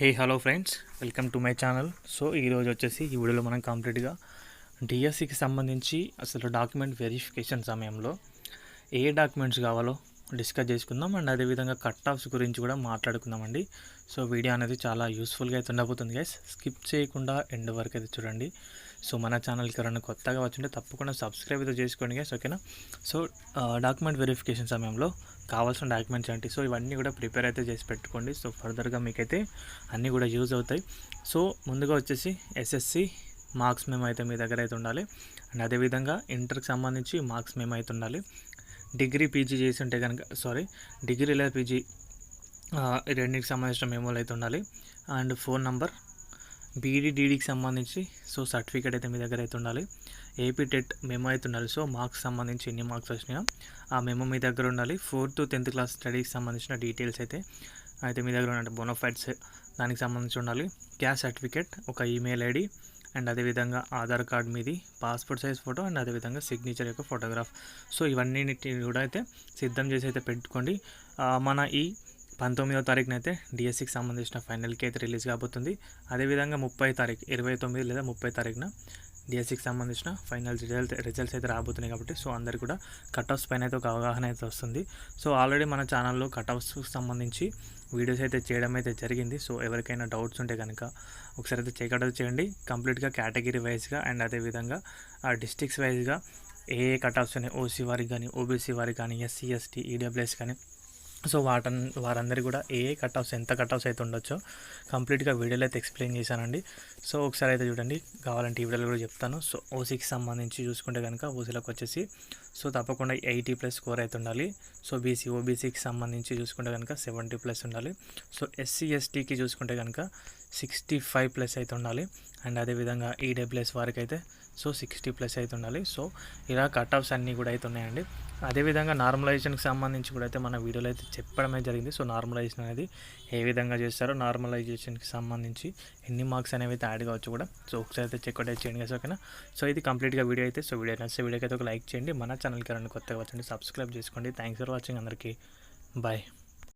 Hey hello friends welcome to my channel so ఈరోజు వచ్చేసి ఈ వీడియోలో మనం కంప్లీట్గా డిఎస్సికి సంబంధించి అసలు డాక్యుమెంట్ వెరిఫికేషన్ సమయంలో ఏ డాక్యుమెంట్స్ కావాలో డిస్కస్ చేసుకుందాం. అండ్ అదేవిధంగా కట్ ఆఫ్స్ గురించి కూడా మాట్లాడుకుందామండి. సో వీడియో అనేది చాలా యూస్ఫుల్గా అయితే ఉండబోతుంది గైస్ స్కిప్ చేయకుండా ఎండ్ వరకు అయితే చూడండి. సో మన ఛానల్కి ఎవరైనా కొత్తగా వచ్చింటే తప్పకుండా సబ్స్క్రైబ్ అయితే చేసుకోండి గైస్ ఓకేనా సో డాక్యుమెంట్ వెరిఫికేషన్ సమయంలో కావాల్సిన డాక్యుమెంట్స్ ఏంటి? సో ఇవన్నీ కూడా ప్రిపేర్ అయితే చేసి పెట్టుకోండి. సో ఫర్దర్గా మీకైతే అన్నీ కూడా యూజ్ అవుతాయి. సో ముందుగా వచ్చేసి ఎస్ఎస్సి మార్క్స్ మేము అయితే మీ దగ్గర అయితే ఉండాలి. అండ్ అదేవిధంగా ఇంటర్కి సంబంధించి మార్క్స్ మేము అయితే ఉండాలి. డిగ్రీ పీజీ చేసి ఉంటే కనుక సారీ డిగ్రీ లేదా పీజీ రెండింటికి సంబంధించిన మెమోలు అయితే ఉండాలి. అండ్ ఫోన్ నంబర్ బీడీడీడీకి సంబంధించి సో సర్టిఫికేట్ అయితే మీ దగ్గర అయితే ఉండాలి. ఏపీ టెట్ మెమో అయితే ఉండాలి. సో మార్క్స్ సంబంధించి ఎన్ని మార్క్స్ వచ్చినాయో ఆ మెమో మీ దగ్గర ఉండాలి. ఫోర్త్ టెన్త్ క్లాస్ స్టడీకి సంబంధించిన డీటెయిల్స్ అయితే అయితే మీ దగ్గర ఉండాలి. బోనోఫైట్స్ దానికి సంబంధించి ఉండాలి. క్యాష్ సర్టిఫికేట్ ఒక ఈమెయిల్ ఐడి అండ్ అదేవిధంగా ఆధార్ కార్డ్ మీది పాస్పోర్ట్ సైజ్ ఫోటో అండ్ అదేవిధంగా సిగ్నేచర్ యొక్క ఫోటోగ్రాఫ్ సో ఇవన్నీ కూడా అయితే సిద్ధం చేసి అయితే పెట్టుకోండి. మన ఈ పంతొమ్మిదో తారీఖున అయితే డిఎస్సికి సంబంధించిన ఫైనల్కి అయితే రిలీజ్ కాబోతుంది. అదేవిధంగా ముప్పై తారీఖు ఇరవై తొమ్మిది లేదా ముప్పై తారీఖున డిఎస్సికి సంబంధించిన ఫైనల్ రిజల్ట్ రిజల్ట్స్ అయితే రాబోతున్నాయి కాబట్టి సో అందరికి కూడా కట్ ఆఫ్స్ పైన అయితే ఒక అవగాహన అయితే వస్తుంది. సో ఆల్రెడీ మన ఛానల్లో కట్ ఆఫ్స్కి సంబంధించి వీడియోస్ అయితే చేయడం అయితే జరిగింది. సో ఎవరికైనా డౌట్స్ ఉంటే కనుక ఒకసారి అయితే చెక్అట్ చేయండి. కంప్లీట్గా కేటగిరీ వైజ్గా అండ్ అదేవిధంగా డిస్ట్రిక్ట్స్ వైజ్గా ఏ ఏ కట్ ఆఫ్స్ ఉన్నాయి ఓసీ వారికి కానీ ఓబీసీ వారికి కానీ ఎస్సీ ఎస్టీ ఈడబ్ల్యూఎస్ కానీ సో వాటన్ వారందరి కూడా ఏ ఏ కట్ ఆఫ్స్ ఎంత కట్ ఆఫ్స్ అయితే ఉండొచ్చో కంప్లీట్గా వీడియోలో అయితే ఎక్స్ప్లెయిన్ చేశానండి. సో ఒకసారి అయితే చూడండి కావాలంటే ఈ వీడియోలో కూడా చెప్తాను. సో ఓసీకి సంబంధించి చూసుకుంటే కనుక ఓసీలోకి వచ్చేసి సో తప్పకుండా ఎయిటీ ప్లస్ స్కోర్ అయితే ఉండాలి. సో బీసీ ఓబీసీకి సంబంధించి చూసుకుంటే కనుక సెవెంటీ ప్లస్ ఉండాలి. సో ఎస్సీ ఎస్టీకి చూసుకుంటే కనుక సిక్స్టీ ఫైవ్ ప్లస్ అయితే ఉండాలి. అండ్ అదేవిధంగా ఈడబ్ల్యూఎస్ వారికి అయితే సో సిక్స్టీ ప్లస్ అయితే ఉండాలి. సో ఇలా కట్ ఆఫ్స్ అన్నీ కూడా అయితే ఉన్నాయండి. అదేవిధంగా నార్మలైజేషన్కి సంబంధించి కూడా అయితే మన వీడియోలో అయితే చెప్పడమే జరిగింది. సో నార్మలైజేషన్ అనేది ఏ విధంగా చేస్తారో నార్మలైజేషన్కి సంబంధించి ఎన్ని మార్క్స్ అనేవి అయితే యాడ్ కావచ్చు కూడా. సో ఒకసారి అయితే చెక్ అవుట్ చేయండి కదా ఓకేనా? సో ఇది కంప్లీట్గా వీడియో అయితే. సో వీడియో నచ్చితే వీడియోకి అయితే ఒక లైక్ చేయండి. మన ఛానల్కి రండి కొత్తగా వచ్చండి సబ్స్క్రైబ్ చేసుకోండి. థ్యాంక్స్ ఫర్ వాచింగ్ అందరికీ. బాయ్